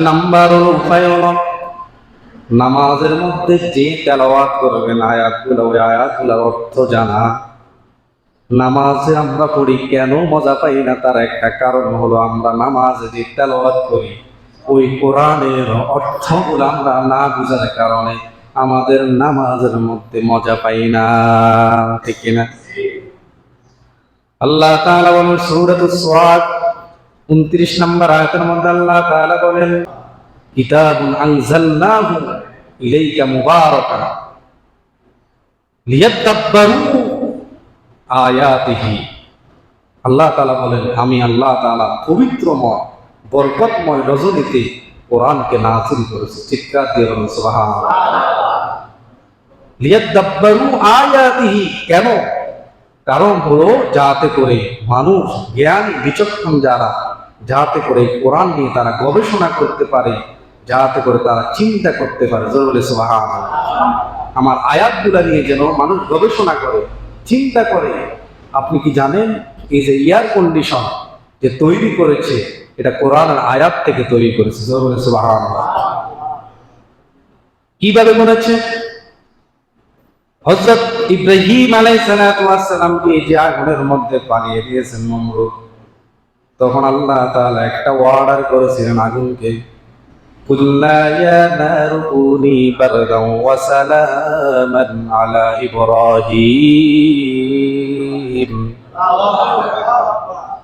Number উপায় নামাজের মধ্যে যে তেলাওয়াত করবেন, আয়াতগুলো, ওই আয়াতগুলোর অর্থ জানা। নামাজে আমরা পড়ি, কেন মজা পাই না? তার একটা কারণ হলো আমরা নামাজে যে তেলাওয়াত করি, ওই কোরআনের অর্থগুলো আমরা না বুঝার কারণে আমাদের নামাজের মধ্যে মজা পাই না। ঠিক কিনা? আল্লাহ তাআলা বলেন, সূরাতুস সাদ 29 নম্বর আয়াতের মধ্যে আল্লাহ তাআলা বলেন, কিতাবুন আনজালনাহু ইলাইকা লিয়াদাব্বারু আয়াতিহি। আল্লাহ তাআলা বলেন, আমি আল্লাহ তাআলা পবিত্রময়, বরকতময় রজনীতে কোরআনকে নাযিল করেছি। চিৎকার দিয়ে বলুন, সুবহানাল্লাহ। আয়াতিহি কেন? কারণ হলো যাতে করে মানুষ জ্ঞান বিচক্ষণ যারা যাতে করে কোরআন নিয়ে তারা গবেষণা করতে পারে, যাতে করে তারা চিন্তা করতে পারে। জরুরি সুবাহান আমার আয়াতগুলা নিয়ে যেন মানুষ গবেষণা করে, চিন্তা করে। আপনি কি জানেন, এই যে এয়ার কন্ডিশন যে তৈরি করেছে, এটা কোরআনের আয়াত থেকে তৈরি করেছে। জরুরি সুবাহান কীভাবে করেছে? হজরত ইব্রাহিম আলাইসালামকে যে আগুনের মধ্যে পালিয়ে দিয়েছেন নমরুদ। তখন আল্লাহ তাহলে একটা অর্ডার করেছিলেন আগুনকে।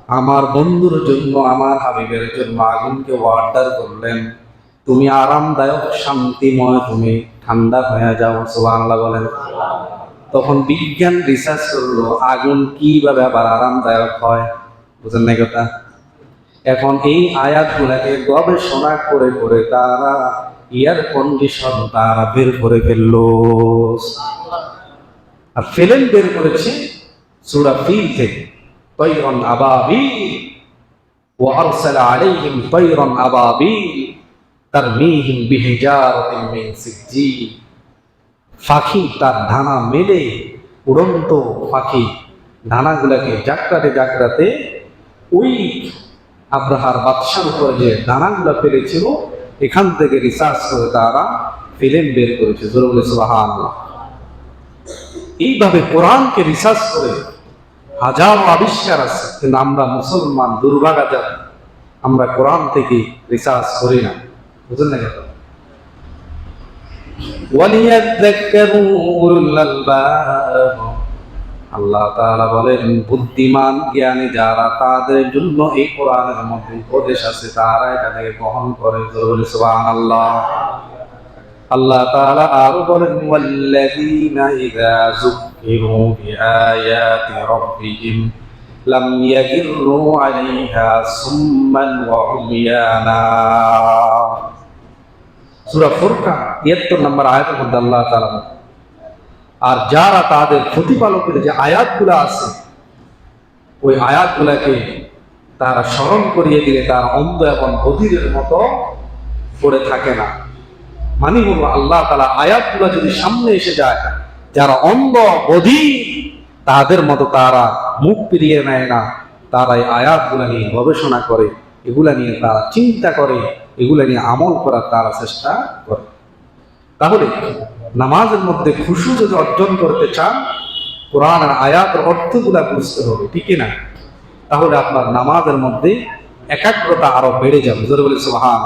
আমার বন্ধুর জন্য, আমার হাবিবের জন্য আগুনকে অর্ডার করলেন। তুমি আরামদায়ক, শান্তিময় তুমি ঠান্ডা হয়ে যাও, সুবহানাল্লাহ বলেন। তখন বিজ্ঞান রিসার্চ করল, আগুন কীভাবে আবার আরামদায়ক হয়? বুঝেন না কথা? এখন এই আয়াতগুলাকে গবেষণা করে করে তারা এয়ার কন্ডিশন তারা বের করে ফেলল। আর ফেলেন বের করেছে সুরা ফিল থেকে। তৈরন আবাবি আরসালা আলাইহিম তৈরন আবাবি তারমিহিম বিহিজারাতিন মিন সিজ্জিল পাখি তার ডানা মেলে, উড়ন্ত পাখি ডানাগুলাকে জাকড়াতে জাকড়াতে ওই আব্রাহার বাদশার উপরে যে ডানাগুলা ফেলেছিল এখান থেকে রিসার্চ করে তারা ফিল্ম বের করেছে জরুল সুবাহান এইভাবে কোরআনকে রিসার্চ করে হাজার আবিষ্কার আছে কিন্তু আমরা মুসলমান দুর্ভাগা জাতি আমরা কোরআন থেকে রিসার্চ করি না বুঝলেন না কেন وليذكروا أولو الألباب আল্লাহ তাআলা বলেন, বুদ্ধিমান জ্ঞানী যারা তাদের জন্য এই কোরআনের মধ্যে উপদেশ আছে, তারা এটাকে গ্রহণ করে। জরুরি সুবহানাল্লাহ। আল্লাহ তাআলা আরও বলেন, ওয়াল্লাযীনা ইযা যুক্কিরু বিআয়াতি রাব্বিহিম লাম ইয়াগিরু আলাইহা সুম্মান ওয়া উমিয়ানা। সূরা ফুরকান 73 নম্বর আয়াতের মধ্যে আল্লাহ তাআলা আর যারা তাদের প্রতিপালকের যে আয়াতগুলো আছে, ওই আয়াতগুলাকে তারা স্মরণ করিয়ে দিলে তার অন্ধ এবং বধিরের মতো পড়ে থাকে না। মানে হল আল্লাহ তালা আয়াতগুলো যদি সামনে এসে যায়, যারা অন্ধ বধির তাদের মতো তারা মুখ ফিরিয়ে নেয় না। তারা এই আয়াতগুলা নিয়ে গবেষণা করে, এগুলা নিয়ে তারা চিন্তা করে, এগুলা নিয়ে আমল করার তারা চেষ্টা করে। তাহলে নামাজের মধ্যে খুশু যদি অর্জন করতে চান, কোরআন আর আয়াতের অর্থগুলা বুঝতে হবে, ঠিক না? তাহলে আপনার নামাজের মধ্যে একাগ্রতা আরও বেড়ে যাবে। জোরে বলে সুবহান